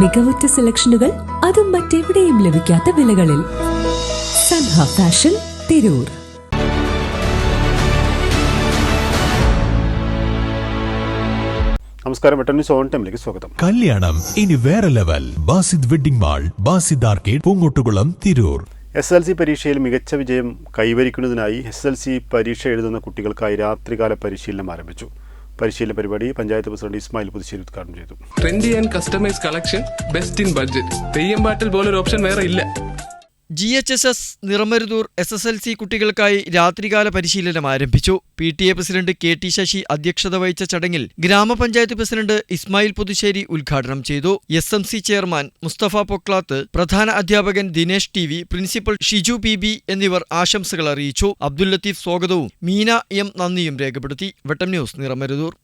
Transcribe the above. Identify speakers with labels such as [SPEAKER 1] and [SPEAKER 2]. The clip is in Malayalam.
[SPEAKER 1] മികവുറ്റ സെലക്ഷനുകൾ അതും മറ്റെവിടെയും ലഭിക്കാത്ത വിലകളിൽ. സൻഹ ഫാഷൻ തിരൂർ.
[SPEAKER 2] നമസ്കാരം ഓൺ ടൈമിലേക്ക് സ്വാഗതം.
[SPEAKER 3] കല്യാണം ഇനി വേറെ level. Basid wedding mall Basid arcade Poongottukulam Tirur.
[SPEAKER 2] S L C പരീക്ഷയിൽ മികച്ച വിജയം കൈവരിക്കുന്നതിനായി എസ് എൽ സി പരീക്ഷ എഴുതുന്ന കുട്ടികൾക്കായി രാത്രികാല പരിശീലനം ആരംഭിച്ചു. പരിശീലന പരിപാടി പഞ്ചായത്ത് പ്രസിഡന്റ് ഇസ്മായിൽ പുതുശ്ശേരി ഉദ്ഘാടനം ചെയ്തു.
[SPEAKER 4] Trendy and customise collection best in budget Theyyam പാട്ടിൽ പോലൊരു ഓപ്ഷൻ വേറെ ഇല്ല.
[SPEAKER 5] G H S S Niramaruthur S S L C കുട്ടികൾക്കായി രാത്രികാല പരിശീലനം ആരംഭിച്ചു. P T A president K T Sasi അധ്യക്ഷത വഹിച്ച ചടങ്ങിൽ ഗ്രാമപഞ്ചായത്ത് പ്രസിഡന്റ് ഇസ്മായിൽ പുതുശ്ശേരി ഉദ്ഘാടനം ചെയ്തു. S M C chairman Musthafa Poklath പ്രധാന അധ്യാപകൻ Dinesh T V principal Shiju P B എന്നിവർ ആശംസകൾ അറിയിച്ചു. അബ്ദുൽ ലത്തീഫ് സ്വാഗതവും മീന എം നന്ദിയും രേഖപ്പെടുത്തി. വെട്ടം ന്യൂസ് നിറമരുതൂർ.